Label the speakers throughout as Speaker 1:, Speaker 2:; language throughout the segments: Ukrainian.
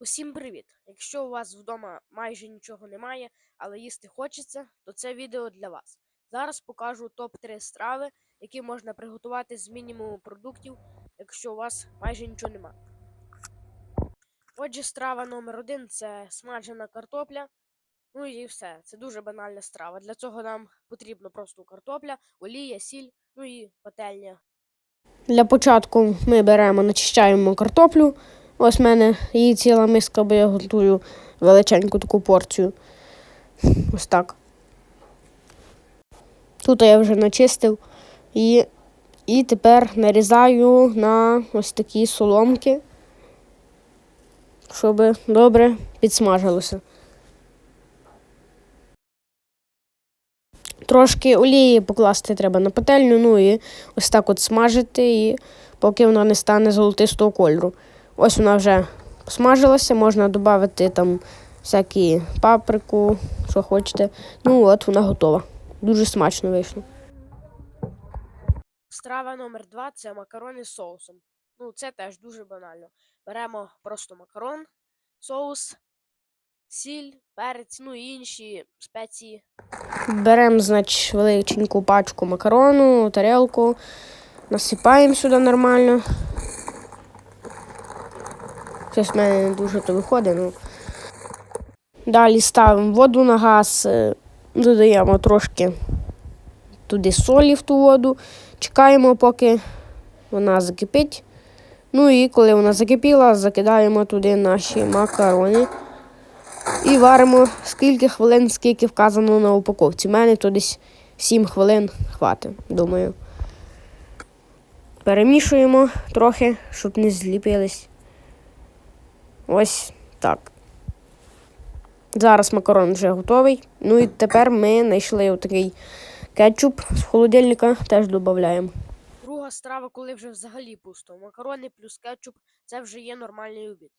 Speaker 1: Усім привіт! Якщо у вас вдома майже нічого немає, але їсти хочеться, то це відео для вас. Зараз покажу топ-3 страви, які можна приготувати з мінімуму продуктів, якщо у вас майже нічого немає. Отже, страва номер один це смажена картопля. Ну і все. Це дуже банальна страва. Для цього нам потрібно просто картопля, олія, сіль, ну і пательня.
Speaker 2: Для початку ми беремо, начищаємо картоплю. Ось в мене її ціла миска, бо я готую величеньку таку порцію. Ось так. Тут я вже начистив і, і тепер нарізаю на ось такі соломки, щоб добре підсмажилося. Трошки олії покласти треба на пательню, ну і ось так от смажити, і поки вона не стане золотистого кольору. Ось вона вже посмажилася, можна додати там всякі паприку, що хочете. Ну от вона готова. Дуже смачно вийшло.
Speaker 1: Страва номер два це макарони з соусом. Ну, це теж дуже банально. Беремо просто макарон, соус, сіль, перець, ну і інші спеції.
Speaker 2: Беремо, значить, величеньку пачку макарону, тарелку, насипаємо сюди нормально. Щось в мене не дуже то виходить. Ну. Далі ставимо воду на газ, е, додаємо трошки туди солі в ту воду, чекаємо, поки вона закипить. Ну і коли вона закипіла, закидаємо туди наші макарони. І варимо скільки хвилин, скільки вказано на упаковці. У мене то десь 7 хвилин хватить, думаю. Перемішуємо трохи, щоб не зліпились. Ось так. Зараз макарон вже готовий. Ну і тепер ми знайшли отакий кетчуп з холодильника, теж додаємо.
Speaker 1: Друга страва, коли вже взагалі пусто. Макарони плюс кетчуп це вже є нормальний обід.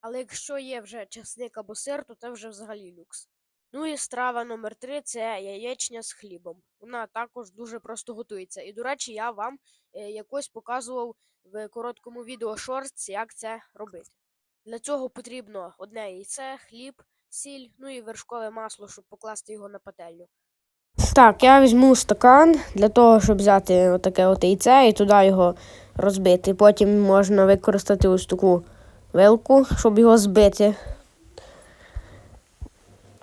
Speaker 1: Але якщо є вже часник або сир, то це вже взагалі люкс. Ну і страва номер три це яєчня з хлібом. Вона також дуже просто готується. І, до речі, я вам е, якось показував в короткому відео шортс, як це робити. Для цього потрібно одне яйце, хліб, сіль, ну і вершкове масло, щоб покласти його на пательню.
Speaker 2: Так, я візьму стакан для того, щоб взяти отаке от яйце і туди його розбити. Потім можна використати ось таку вилку, щоб його збити.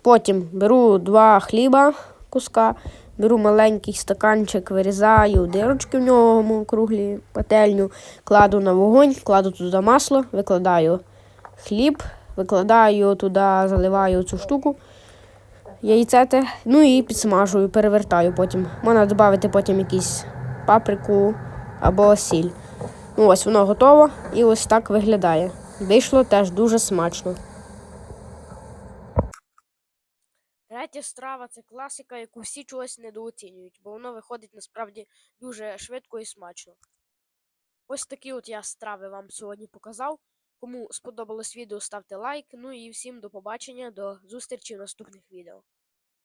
Speaker 2: Потім беру два хліба куска, беру маленький стаканчик, вирізаю дирочки в ньому круглі пательню, кладу на вогонь, кладу туди масло, викладаю хліб, викладаю туди, заливаю цю штуку. Яйце те, ну і підсмажую, перевертаю потім. Можна додати потім якісь паприку або сіль. Ну ось воно готово і ось так виглядає. Вийшло теж дуже смачно.
Speaker 1: Третя страва це класика, яку всі чогось недооцінюють, бо воно виходить насправді дуже швидко і смачно. Ось такі от я страви вам сьогодні показав. Кому сподобалось відео, ставте лайк. Ну і всім до побачення, до зустрічі в наступних відео.